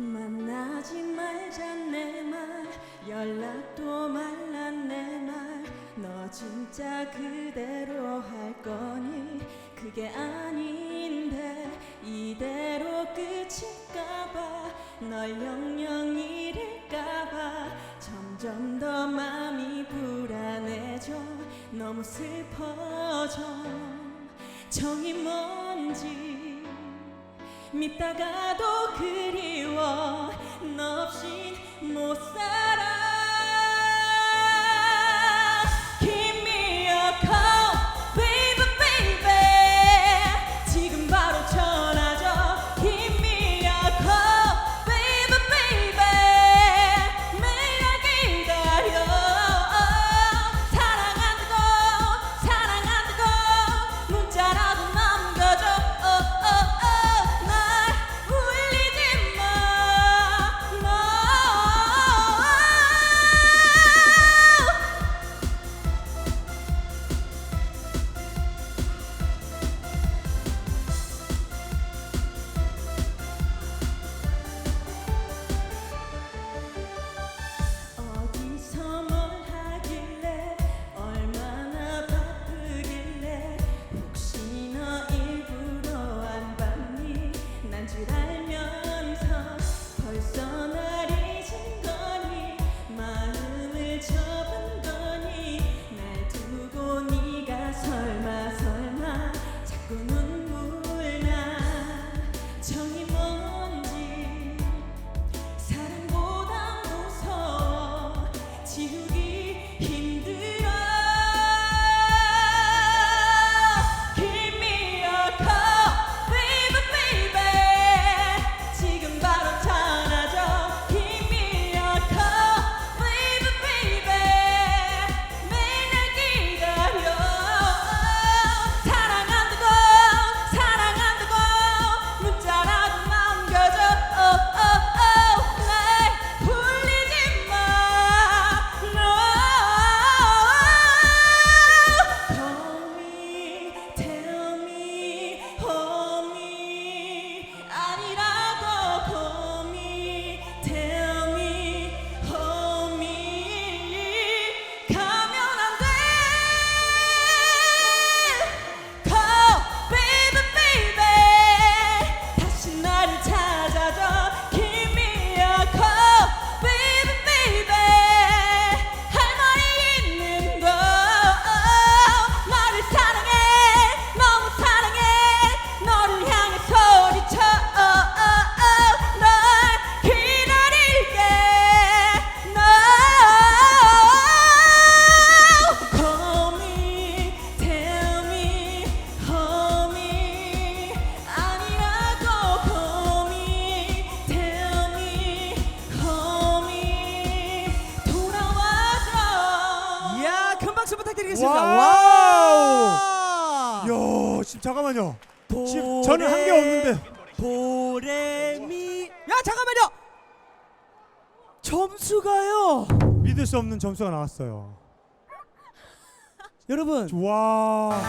만나지 말자 내 말 연락도 말라 내 말 너 진짜 그대로 할 거니? 그게 아닌데 이대로 끝일까봐. 널 영영 잃을까봐. 점점 더 마음이 불안해져. 너무 슬퍼져. 정이 뭔지 믿다가도 그리워. 너 없인 못 살아. 알겠습니다. 와우. 야, 지금 잠깐만요. 지금 저는 한 게 없는데. 도레미. 야 잠깐만요. 점수가요. 믿을 수 없는 점수가 나왔어요. 여러분. 와.